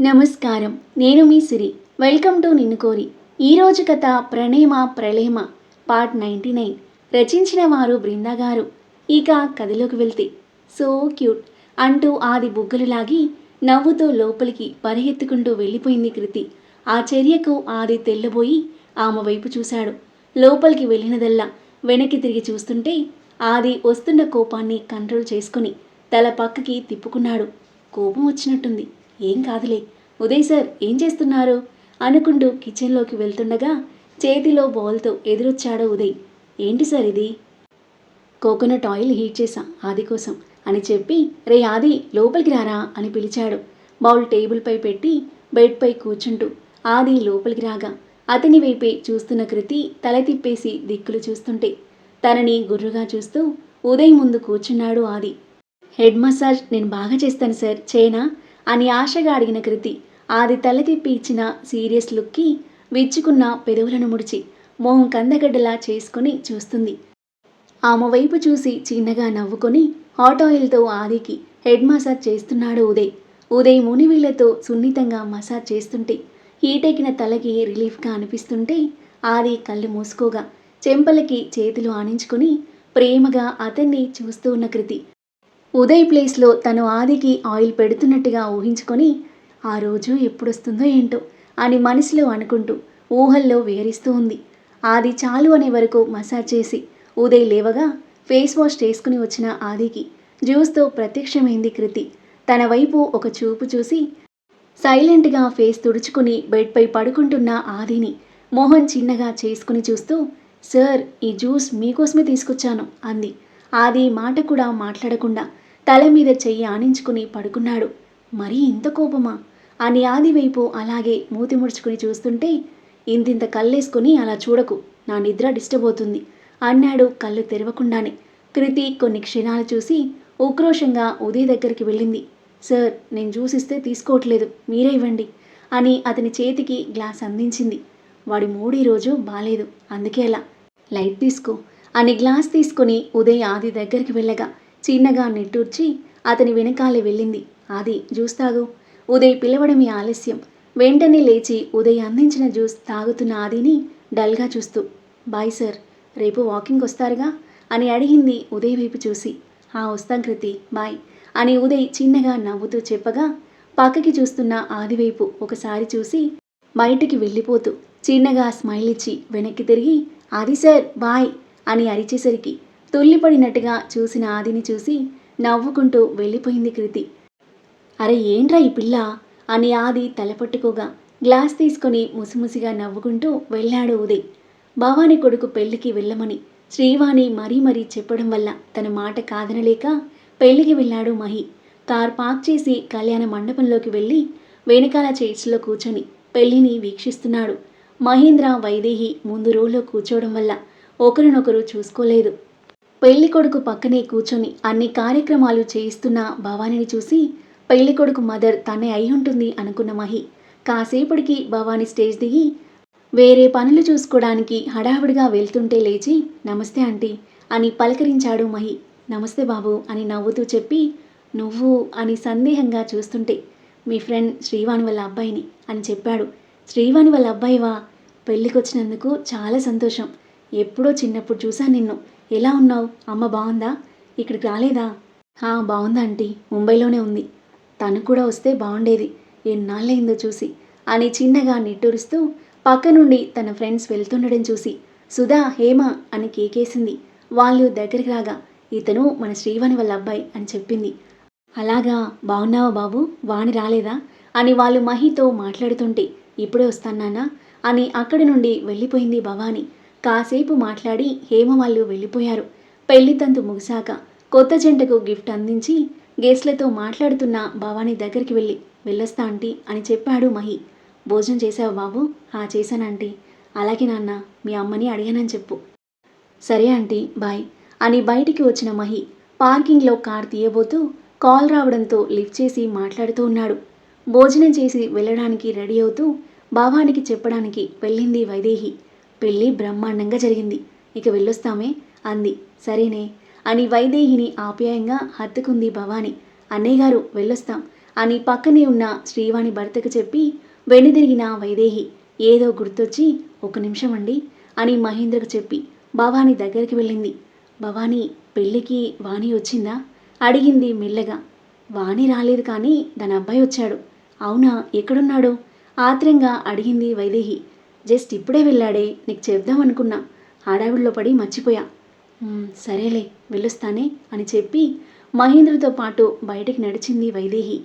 నమస్కారం. నేను మీ సిరి. Welcome to నిన్ను కోరి. ఈరోజు కథ ప్రణేమ ప్రళేమ పార్ట్ నైంటీ నైన్. రచించిన వారు బృందా గారు. ఇక కథలోకి వెళ్తే. So cute. అంటూ ఆది బుగ్గలు లాగి నవ్వుతూ లోపలికి పరిగెత్తుకుంటూ వెళ్ళిపోయింది కృతి. ఆ చర్యకు ఆది తెల్లబోయి ఆమె వైపు చూశాడు. లోపలికి వెళ్ళినదల్లా వెనక్కి తిరిగి చూస్తుంటే ఆది వస్తున్న కోపాన్ని కంట్రోల్ చేసుకుని తల పక్కకి తిప్పుకున్నాడు. కోపం వచ్చినట్టుంది. ఏం కాదులే. ఉదయ్ సార్ ఏం చేస్తున్నారు? అనుకుంటూ కిచెన్లోకి వెళ్తుండగా చేతిలో బౌల్తో ఎదురొచ్చాడు ఉదయ్. ఏంటి సార్ ఇది? కోకోనట్ ఆయిల్ హీట్ చేసా ఆది కోసం అని చెప్పి రే ఆది లోపలికి రారా అని పిలిచాడు. బౌల్ టేబుల్పై పెట్టి బెడ్పై కూర్చుంటూ ఆది లోపలికి రాగా అతని వైపే చూస్తున్న కృతి తల తిప్పేసి దిక్కులు చూస్తుంటే తనని గుర్రుగా చూస్తూ ఉదయ్ ముందు కూర్చున్నాడు ఆది. హెడ్ మసాజ్ నేను బాగా చేస్తాను సార్ చేయనా? అని ఆశగా అడిగిన కృతి ఆది తల తిప్పి ఇచ్చిన సీరియస్ లుక్కి విచ్చుకున్న పెదవులను ముడిచి మొహం కందగడ్డలా చేసుకుని చూస్తుంది. ఆమె వైపు చూసి చిన్నగా నవ్వుకొని హాట్ ఆయిల్తో ఆదికి హెడ్ మసాజ్ చేస్తున్నాడు ఉదయ్. ఉదయ్ మునివీళ్ళతో సున్నితంగా మసాజ్ చేస్తుంటే హీటెక్కిన తలకి రిలీఫ్గా అనిపిస్తుంటే ఆది కళ్ళు మూసుకోగా చెంపలకి చేతులు ఆనించుకొని ప్రేమగా అతన్ని చూస్తూ ఉన్న కృతి ఉదయ్ ప్లేస్లో తను ఆదికి ఆయిల్ పెడుతున్నట్టుగా ఊహించుకొని ఆ రోజు ఎప్పుడొస్తుందో ఏంటో అని మనసులో అనుకుంటూ ఊహల్లో వేరిస్తూ ఉంది. ఆది చాలు అనే వరకు మసాజ్ చేసి ఉదయ్ లేవగా ఫేస్ వాష్ చేసుకుని వచ్చిన ఆదికి జ్యూస్తో ప్రత్యక్షమైంది కృతి. తన వైపు ఒక చూపు చూసి సైలెంట్గా ఫేస్ తుడుచుకుని బెడ్పై పడుకుంటున్న ఆదిని మోహన్ చిన్నగా చేసుకుని చూస్తూ సార్ ఈ జ్యూస్ మీకోసమే తీసుకొచ్చాను అంది. ఆది మాట కూడా మాట్లాడకుండా తల మీద చెయ్యి ఆనించుకుని పడుకున్నాడు. మరీ ఇంత కోపమా? అని ఆది వైపు అలాగే మూతి ముడుచుకుని చూస్తుంటే ఇంతింత కళ్ళేసుకుని అలా చూడకు నా నిద్ర డిస్టర్బ్ అవుతుంది అన్నాడు కళ్ళు తెరవకుండానే. కృతి కొన్ని క్షణాలు చూసి ఉక్రోషంగా ఉదయ్ దగ్గరికి వెళ్ళింది. సార్ నేను చూసిస్తే తీసుకోవట్లేదు మీరే ఇవ్వండి అని అతని చేతికి గ్లాస్ అందించింది. వాడి మూడీ రోజు బాలేదు అందుకే అలా. లైట్ తీసుకో అని గ్లాస్ తీసుకుని ఉదయ్ ఆది దగ్గరికి వెళ్ళగా చిన్నగా నిట్టూర్చి అతని వెనకాలే వెళ్ళింది. ఆది జ్యూస్ తాగు. ఉదయ్ పిలవడమే ఆలస్యం. వెంటనే లేచి ఉదయ్ అందించిన జ్యూస్ తాగుతున్న ఆదిని డల్గా చూస్తూ బాయ్ సార్ రేపు వాకింగ్ వస్తారుగా? అని అడిగింది ఉదయ్ వైపు చూసి. ఆ వస్తాం కృతి బాయ్ అని ఉదయ్ చిన్నగా నవ్వుతూ చెప్పగా పక్కకి చూస్తున్న ఆది వైపు ఒకసారి చూసి బయటికి వెళ్ళిపోతూ చిన్నగా స్మైల్ ఇచ్చి వెనక్కి తిరిగి ఆది సార్ బాయ్ అని అరిచేసరికి తుల్లిపడినట్టుగా చూసిన ఆదిని చూసి నవ్వుకుంటూ వెళ్ళిపోయింది కృతి. అరే ఏంట్రా ఈ పిల్ల? అని ఆది తలపట్టుకోగా గ్లాస్ తీసుకొని ముసిముసిగా నవ్వుకుంటూ వెళ్ళాడు ఉదయ్. భవాని కొడుకు పెళ్ళికి వెళ్ళమని శ్రీవాణి మరీ మరీ చెప్పడం వల్ల తన మాట కాదనలేక పెళ్ళికి వెళ్ళాడు మహి. కార్ పార్క్ చేసి కళ్యాణ మండపంలోకి వెళ్ళి వెనకాల చైర్స్లో కూర్చొని పెళ్ళిని వీక్షిస్తున్నాడు. మహేంద్ర వైదేహి ముందు రోలో కూర్చోవడం వల్ల ఒకరినొకరు చూసుకోలేదు. పెళ్ళి కొడుకు పక్కనే కూర్చొని అన్ని కార్యక్రమాలు చేయిస్తున్న భవానీని చూసి పెళ్ళి కొడుకు మదర్ తనే అయి ఉంటుంది అనుకున్న మహి. కాసేపటికి భవానీ స్టేజ్ దిగి వేరే పనులు చూసుకోవడానికి హడావుడిగా వెళ్తుంటే లేచి నమస్తే ఆంటీ అని పలకరించాడు మహి. నమస్తే బాబు అని నవ్వుతూ చెప్పి నువ్వు అని సందేహంగా చూస్తుంటే మీ ఫ్రెండ్ శ్రీవాణి వాళ్ళ అబ్బాయిని అని చెప్పాడు. శ్రీవాణి వాళ్ళ అబ్బాయివా పెళ్ళికొచ్చినందుకు చాలా సంతోషం. ఎప్పుడో చిన్నప్పుడు చూశాను నిన్ను. ఎలా ఉన్నావు? అమ్మ బాగుందా ఇక్కడికి రాలేదా? హా బాగుందా ఆంటీ. ముంబైలోనే ఉంది. తను కూడా వస్తే బాగుండేది ఎన్నాళ్ళైందో చూసి. అని చిన్నగా నిట్టూరుస్తూ పక్క నుండి తన ఫ్రెండ్స్ వెళ్తుండడం చూసి. సుధా హేమ అని కేకేసింది. వాళ్ళు దగ్గరికి రాగా ఇతను మన శ్రీవాణి వాళ్ళ అబ్బాయి అని చెప్పింది. అలాగా? బాగున్నావా బాబు? వాణి రాలేదా? అని వాళ్ళు మహితో మాట్లాడుతుంటే ఇప్పుడే వస్తానానా అని అక్కడి నుండి వెళ్ళిపోయింది భవాని. కాసేపు మాట్లాడి హేమ వాళ్ళు వెళ్ళిపోయారు. పెళ్ళి తంతు ముగిశాక కొత్త జంటకు గిఫ్ట్ అందించి గెస్ట్లతో మాట్లాడుతున్న భవానీ దగ్గరికి వెళ్ళి వెళ్ళొస్తా ఆంటీ అని చెప్పాడు మహి. భోజనం చేశావు బాబు? ఆ చేశానంటీ అలాగే నాన్న మీ అమ్మని అడిగానని చెప్పు. సరే ఆంటీ బాయ్ అని బయటికి వచ్చిన మహి పార్కింగ్లో కార్ తీయబోతూ కాల్ రావడంతో లిఫ్ట్ చేసి మాట్లాడుతూ ఉన్నాడు. భోజనం చేసి వెళ్ళడానికి రెడీ అవుతూ భావానికి చెప్పడానికి వెళ్ళింది వైదేహి. పెళ్ళి బ్రహ్మాండంగా జరిగింది. ఇక వెళ్ళొస్తామే అంది. సరేనే. అని వైదేహిని ఆప్యాయంగా హత్తుకుంది భవాని. అన్నయ్య గారు వెళ్ళొస్తాం అని పక్కనే ఉన్న శ్రీవాణి భర్తకు చెప్పి వెనుదిరిగిన వైదేహి ఏదో గుర్తొచ్చి ఒక నిమిషం అండి అని మహేంద్రకు చెప్పి భవానీ దగ్గరికి వెళ్ళింది. భవానీ పెళ్ళికి వాణి వచ్చిందా? అడిగింది మెల్లగా. వాణి రాలేదు కానీ దాని అబ్బాయి వచ్చాడు. అవునా ఎక్కడున్నాడు? ఆత్రంగా అడిగింది వైదేహి. జస్ట్ ఇప్పుడే వెళ్ళాడే నీకు చెప్దామనుకున్నా ఆడావిడిలో పడి మర్చిపోయా. సరేలే వెళ్ళొస్తానే అని చెప్పి మహేంద్రతో పాటు బయటికి నడిచింది వైదేహి.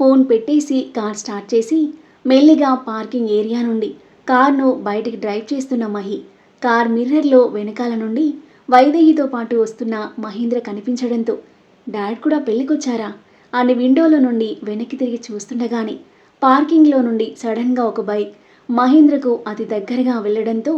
ఫోన్ పెట్టేసి కార్ స్టార్ట్ చేసి మెల్లిగా పార్కింగ్ ఏరియా నుండి కార్ను బయటికి డ్రైవ్ చేస్తున్న మహి. కార్ మిర్రర్లో వెనకాల నుండి వైదేహితో పాటు వస్తున్న మహేంద్ర కనిపించడంతో డాడ్ కూడా పెళ్ళికొచ్చారా? అని విండోలో నుండి వెనక్కి తిరిగి చూస్తుండగానే పార్కింగ్లో నుండి సడన్గా ఒక బైక్ మహేంద్రకు అతి దగ్గరగా వెళ్ళడంతో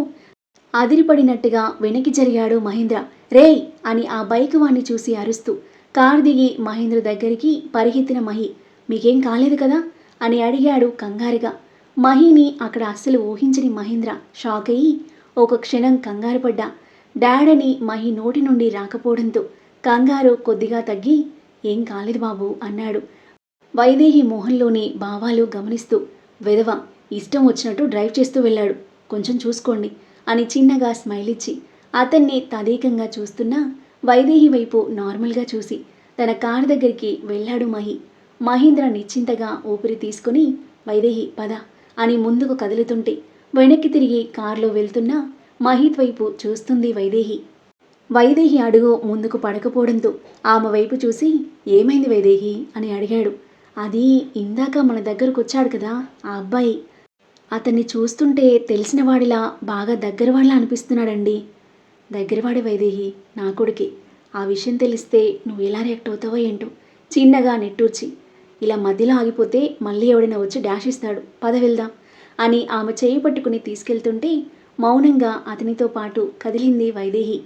అదిరిపడినట్టుగా వెనక్కి జరిగాడు మహేంద్ర. రేయ్! అని ఆ బైక్ వాణ్ణి చూసి అరుస్తూ కార్ దిగి మహేంద్ర దగ్గరికి పరిగెత్తిన మహి. మీకేం కాలేదు కదా? అని అడిగాడు కంగారుగా. మహిని అక్కడ అస్సలు ఊహించని మహేంద్ర షాక్ అయ్యి ఒక క్షణం కంగారు పడ్డా. డాడని మహి నోటి నుండి రాకపోవడంతో కంగారు కొద్దిగా తగ్గి ఏం కాలేదు బాబు అన్నాడు. వైదేహి మోహన్లోని భావాలు గమనిస్తూ వెధవ ఇష్టం వచ్చినట్టు డ్రైవ్ చేస్తూ వెళ్ళాడు. కొంచెం చూసుకోండి అని చిన్నగా స్మైల్ ఇచ్చి అతన్ని తదేకంగా చూస్తున్నా వైదేహి వైపు నార్మల్గా చూసి తన కారు దగ్గరికి వెళ్ళాడు మహి. మహేంద్ర నిశ్చింతగా ఊపిరి తీసుకుని వైదేహి పద అని ముందుకు కదులుతుంటే వెనక్కి తిరిగి కారులో వెళ్తున్న మహిత్ వైపు చూస్తుంది వైదేహి. వైదేహి అడుగు ముందుకు పడకపోవడంతో ఆమె వైపు చూసి ఏమైంది వైదేహి? అని అడిగాడు. అది ఇందాక మన దగ్గరకు వచ్చాడు కదా ఆ అబ్బాయి. అతన్ని చూస్తుంటే తెలిసిన వాడిలా బాగా దగ్గరవాడిలా అనిపిస్తున్నాడండి. దగ్గరవాడి వైదేహి నా కొడుకే. ఆ విషయం తెలిస్తే నువ్వు ఎలా రియాక్ట్ అవుతావో ఏంటో చిన్నగా నెట్టూర్చి. ఇలా మధ్యలో ఆగిపోతే మళ్ళీ ఎవడైనా వచ్చి డాష్ ఇస్తాడు. పద వెళ్దాం అని ఆమె చేయి పట్టుకుని తీసుకెళ్తుంటే మౌనంగా అతనితో పాటు కదిలింది వైదేహి.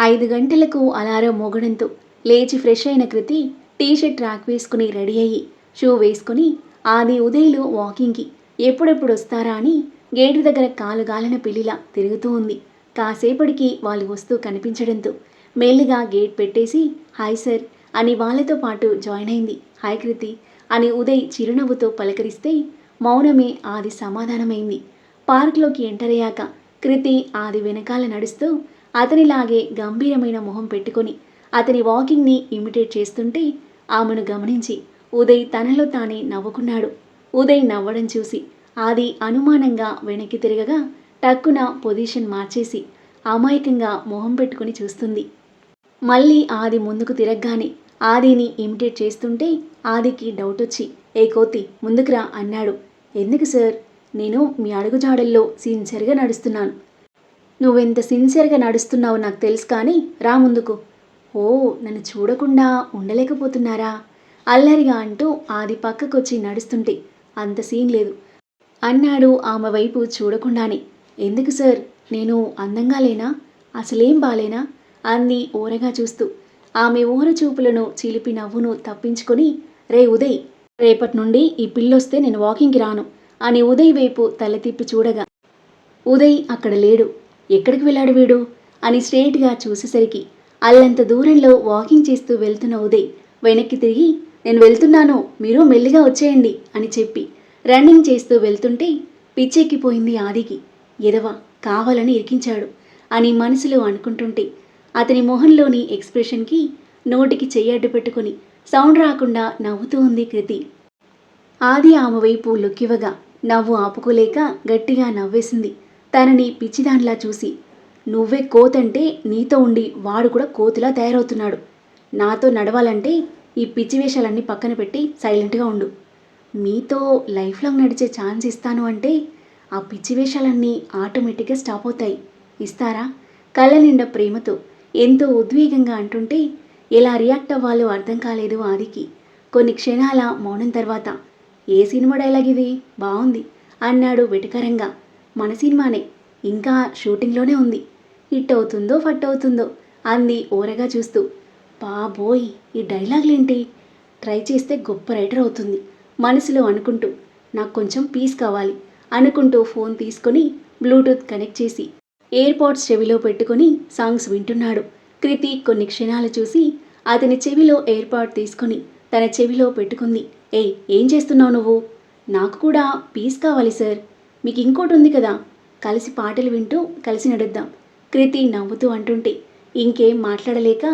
ఐదు గంటలకు అలారం మోగడంతో లేచి ఫ్రెష్ అయిన కృతి టీషర్ట్ ట్రాక్ వేసుకుని రెడీ అయ్యి షూ వేసుకుని ఆది ఉదయ్లు వాకింగ్కి ఎప్పుడెప్పుడు వస్తారా అని గేటు దగ్గర కాలుగాలిన పిల్లిలా తిరుగుతూ ఉంది. కాసేపటికి వాళ్ళు వస్తూ కనిపించడంతో మెల్లిగా గేట్ పెట్టేసి హాయ్ సార్ అని వాళ్ళతో పాటు జాయిన్ అయింది. హాయ్ కృతి అని ఉదయ్ చిరునవ్వుతో పలకరిస్తే మౌనమే ఆది సమాధానమైంది. పార్క్లోకి ఎంటర్ అయ్యాక కృతి ఆది వెనకాల నడుస్తూ అతనిలాగే గంభీరమైన మొహం పెట్టుకొని అతని వాకింగ్ని ఇమిటేట్ చేస్తుంటే ఆమెను గమనించి ఉదయ్ తనలో తానే నవ్వుకున్నాడు. ఉదయ్ నవ్వడం చూసి ఆది అనుమానంగా వెనక్కి తిరగగా టక్కున పొజిషన్ మార్చేసి అమాయకంగా మొహం పెట్టుకుని చూస్తుంది. మళ్ళీ ఆది ముందుకు తిరగగానే ఆదిని ఇమిటేట్ చేస్తుంటే ఆదికి డౌట్ వచ్చి ఏ కోతి ముందుకురా అన్నాడు. ఎందుకు సార్? నేను మీ అడుగుజాడల్లో సిన్సియర్గా నడుస్తున్నాను. నువ్వెంత సిన్సియర్గా నడుస్తున్నావు నాకు తెలుసు కానీ రా ముందుకు. ఓ నన్ను చూడకుండా ఉండలేకపోతున్నారా? అల్లరిగా అంటూ ఆది పక్కకొచ్చి నడుస్తుంటే అంత సీన్ లేదు. అన్నాడు ఆమె వైపు చూడకుండానే. ఎందుకు సార్? నేను అందంగా లేనా? అసలేం బాలేనా? అంది ఊరగా చూస్తూ. ఆమె ఊర చూపులను చిలిపి నవ్వును తప్పించుకొని రే ఉదయ్ రేపటి నుండి ఈ పిల్లొస్తే నేను వాకింగ్కి రాను అని ఉదయ్ వైపు తల తిప్పి చూడగా. ఉదయ్ అక్కడ లేడు. ఎక్కడికి వెళ్ళాడు వీడు? అని స్ట్రేట్గా చూసేసరికి అల్లంత దూరంలో వాకింగ్ చేస్తూ వెళ్తున్న ఉదయ్ వెనక్కి తిరిగి నేను వెళ్తున్నాను మీరు మెల్లిగా వచ్చేయండి అని చెప్పి రన్నింగ్ చేస్తూ వెళ్తుంటే పిచ్చెక్కిపోయింది ఆదికి. ఎదవ కావాలని ఇరికించాడు అని మనసులో అనుకుంటుంటే అతని మొహంలోని ఎక్స్ప్రెషన్కి నోటికి చెయ్యడ్డు పెట్టుకుని సౌండ్ రాకుండా నవ్వుతూ ఉంది కృతి. ఆది ఆమె వైపు లొక్కివగా నవ్వు ఆపుకోలేక గట్టిగా నవ్వేసింది. తనని పిచ్చిదానిలా చూసి నువ్వే కోతంటే నీతో ఉండి వాడు కూడా కోతిలా తయారవుతున్నాడు. నాతో నడవాలంటే ఈ పిచ్చి వేషాలన్నీ పక్కన పెట్టి సైలెంట్గా ఉండు. మీతో లైఫ్ లాంగ్ నడిచే ఛాన్స్ ఇస్తాను అంటే ఆ పిచ్చి వేషాలన్నీ ఆటోమేటిక్గా స్టాప్ అవుతాయి. ఇస్తారా? కళ్ళ నిండా ప్రేమతో ఎంతో ఉద్వేగంగా అంటుంటే ఎలా రియాక్ట్ అవ్వాలో అర్థం కాలేదు ఆదికి. కొన్ని క్షణాల మౌనం తర్వాత ఏ సినిమా డైలాగ్ ఇది? బాగుంది అన్నాడు వెటకరంగా. మన సినిమానే ఇంకా షూటింగ్లోనే ఉంది. హిట్ అవుతుందో ఫట్ అవుతుందో అంది ఓరగా చూస్తూ. బాబోయ్ ఈ డైలాగులేంటి? ట్రై చేస్తే గొప్ప రైటర్ అవుతుంది. మనసులో అనుకుంటూ నాకు కొంచెం పీస్ కావాలి అనుకుంటూ ఫోన్ తీసుకొని బ్లూటూత్ కనెక్ట్ చేసి ఎయిర్పాడ్స్ చెవిలో పెట్టుకొని సాంగ్స్ వింటున్నాడు. కృతి కొన్ని క్షణాలు చూసి అతని చెవిలో ఎయిర్పాడ్ తీసుకొని తన చెవిలో పెట్టుకుంది. ఏయ్ ఏం చేస్తున్నావు నువ్వు? నాకు కూడా పీస్ కావాలి సార్. మీకు ఇంకోటి ఉంది కదా. కలిసి పాటలు వింటూ కలిసి నడుద్దాం. కృతి నవ్వుతూ అంటుంటే ఇంకేం మాట్లాడలేక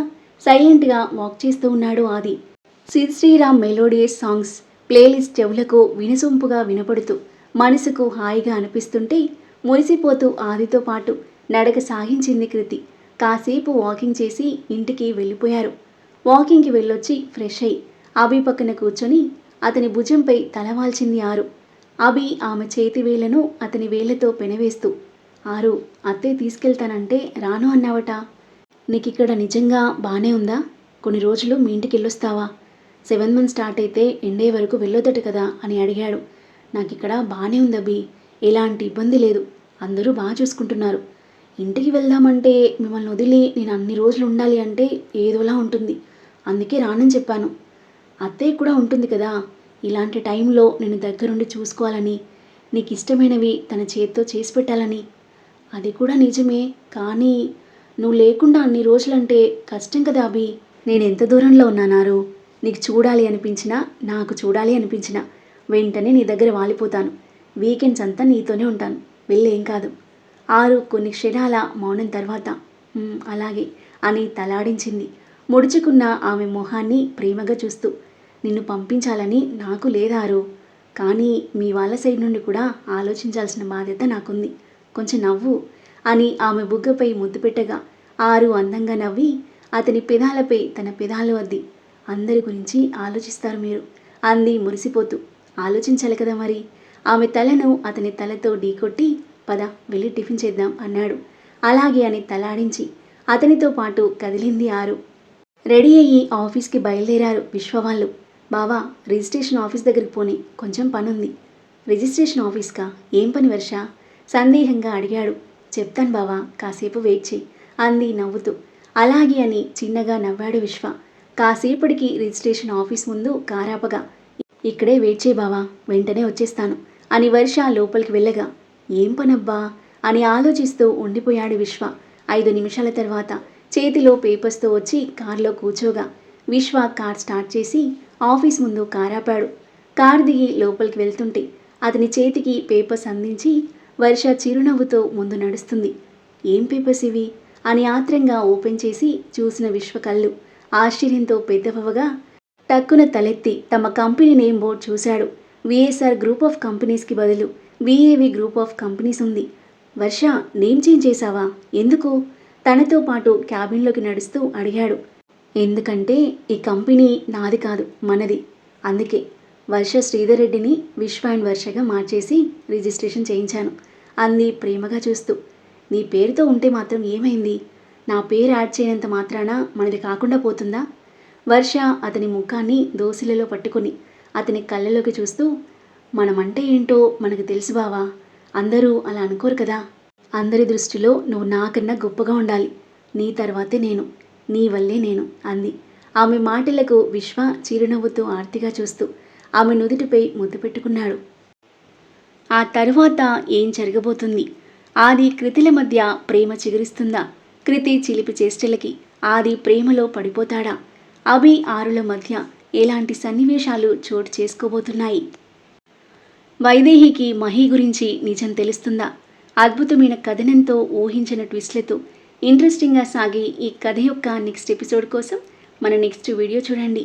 సైలెంట్గా వాక్ చేస్తూ ఉన్నాడు Aadi. Sid Sriram melodious songs playlist చెవులకు వినసొంపుగా వినపడుతూ మనసుకు హాయిగా అనిపిస్తుంటే మురిసిపోతూ ఆదితో పాటు నడక సాగించింది కృతి. కాసేపు వాకింగ్ చేసి ఇంటికి వెళ్ళిపోయారు. వాకింగ్కి వెళ్ళొచ్చి ఫ్రెష్ అయి అభి పక్కన కూర్చొని అతని భుజంపై తలవాల్చింది ఆరు. అభి ఆమె చేతి వేళ్ళను అతని వేళ్ళతో పెనవేస్తూ ఆరు అత్తే తీసుకెళ్తానంటే రాను అన్నావట. నీకు ఇక్కడ నిజంగా బాగానే ఉందా? కొన్ని రోజులు మీ ఇంటికి వెళ్ళొస్తావా సెవెన్ మంత్ స్టార్ట్ అయితే ఎండే వరకు వెళ్ళొద్దట కదా అని అడిగాడు. నాకు ఇక్కడ బాగానే ఉందబ్బి ఎలాంటి ఇబ్బంది లేదు. అందరూ బాగా చూసుకుంటున్నారు. ఇంటికి వెళ్దామంటే మిమ్మల్ని వదిలి నేను అన్ని రోజులు ఉండాలి అంటే ఏదోలా ఉంటుంది. అందుకే రానని చెప్పాను. అత్తయ్య కూడా ఉంటుంది కదా. ఇలాంటి టైంలో నేను దగ్గరుండి చూసుకోవాలని నీకు ఇష్టమైనవి తన చేత్తో చేసి పెట్టాలని. అది కూడా నిజమే. కానీ నువ్వు లేకుండా అన్ని రోజులంటే కష్టం కదా అభి. నేను ఎంత దూరంలో ఉన్నానారు నీకు చూడాలి అనిపించినా నాకు చూడాలి అనిపించినా వెంటనే నీ దగ్గర వాలిపోతాను. వీకెండ్స్ అంతా నీతోనే ఉంటాను. వెళ్ళేం కాదు. ఆరు కొన్ని క్షణాల మౌనం తర్వాత అలాగే అని తలాడించింది. ముడుచుకున్న ఆమె మొహాన్ని ప్రేమగా చూస్తూ నిన్ను పంపించాలని నాకు లేదారు కానీ మీ వాళ్ళ సైడ్ నుండి కూడా ఆలోచించాల్సిన బాధ్యత నాకుంది. కొంచెం నవ్వు. అని ఆమె బుగ్గపై ముద్దు పెట్టగా ఆరు అందంగా నవ్వి అతని పెదాలపై తన పెదాలు అద్ది అందరి గురించి ఆలోచిస్తారు మీరు అంది మురిసిపోతూ. ఆలోచించాలి కదా మరి. ఆమె తలను అతని తలతో ఢీకొట్టి పద వెళ్ళి టిఫిన్ చేద్దాం అన్నాడు. అలాగే అని తలాడించి అతనితో పాటు కదిలింది ఆరు. రెడీ అయ్యి ఆఫీస్కి బయలుదేరారు విశ్వవాళ్ళు బావా రిజిస్ట్రేషన్ ఆఫీస్ దగ్గరికి పోనీ కొంచెం పనుంది. రిజిస్ట్రేషన్ ఆఫీస్కా? ఏం పని వర్ష? సందేహంగా అడిగాడు. చెప్తాను బావా కాసేపు వెయిట్ చేయి అంది నవ్వుతూ. అలాగే అని చిన్నగా నవ్వాడు విశ్వ. కాసేపటికి రిజిస్ట్రేషన్ ఆఫీస్ ముందు కారాపగా ఇక్కడే వెయిట్ చేయి బావా వెంటనే వచ్చేస్తాను అని వర్ష లోపలికి వెళ్ళగా. ఏం పనబ్బా అని ఆలోచిస్తూ ఉండిపోయాడు విశ్వ. ఐదు నిమిషాల తర్వాత చేతిలో పేపర్స్తో వచ్చి కారులో కూర్చోగా. విశ్వ కార్ స్టార్ట్ చేసి ఆఫీస్ ముందు కారాపాడు. కార్ దిగి లోపలికి వెళ్తుంటే అతని చేతికి పేపర్స్ అందించి వర్ష చిరునవ్వుతో ముందు నడుస్తుంది. ఏం పేపర్స్ ఇవి? అని ఆత్రంగా ఓపెన్ చేసి చూసిన విశ్వకళ్ళు ఆశ్చర్యంతో పెద్దవగా టక్కున తలెత్తి తమ కంపెనీ నేమ్ బోర్డు చూశాడు. విఎస్ఆర్ గ్రూప్ ఆఫ్ కంపెనీస్కి బదులు విఏవి గ్రూప్ ఆఫ్ కంపెనీస్ ఉంది. వర్ష నేమ్ చేంజ్ చేశావా? ఎందుకు? తనతో పాటు క్యాబిన్లోకి నడుస్తూ అడిగాడు. ఎందుకంటే ఈ కంపెనీ నాది కాదు మనది. అందుకే వర్ష శ్రీధర్ రెడ్డిని విశ్వ అండ్ వర్షగా మార్చేసి రిజిస్ట్రేషన్ చేయించాను. అంది ప్రేమగా చూస్తూ. నీ పేరుతో ఉంటే మాత్రం ఏమైంది? నా పేరు యాడ్ చేయనంత మాత్రాన మనది కాకుండా పోతుందా? వర్ష అతని ముఖాన్ని దోసిలలో పట్టుకొని అతని కళ్ళలోకి చూస్తూ మనమంటే ఏంటో మనకు తెలుసు బావా అందరూ అలా అనుకోరు కదా? అందరి దృష్టిలో నువ్వు నాకన్నా గొప్పగా ఉండాలి. నీ తర్వాతే నేను నీ వల్లే నేను అంది. ఆమె మాటలకు విశ్వ చిరునవ్వుతూ ఆర్తిగా చూస్తూ ఆమె నుదుటిపై ముద్దు పెట్టుకున్నాడు. ఆ తరువాత ఏం జరగబోతుంది? ఆది కృతిల మధ్య ప్రేమ చిగురిస్తుందా? కృతి చిలిపి చేష్టలకి ఆది ప్రేమలో పడిపోతాడా? అభి ఆరుల మధ్య ఎలాంటి సన్నివేశాలు చోటు చేసుకోబోతున్నాయి? వైదేహికి మహి గురించి నిజం తెలుస్తుందా? అద్భుతమైన కథనంతో ఊహించిన ట్విస్ట్లతో ఇంట్రెస్టింగ్గా సాగి ఈ కథ యొక్క నెక్స్ట్ ఎపిసోడ్ కోసం మన నెక్స్ట్ వీడియో చూడండి.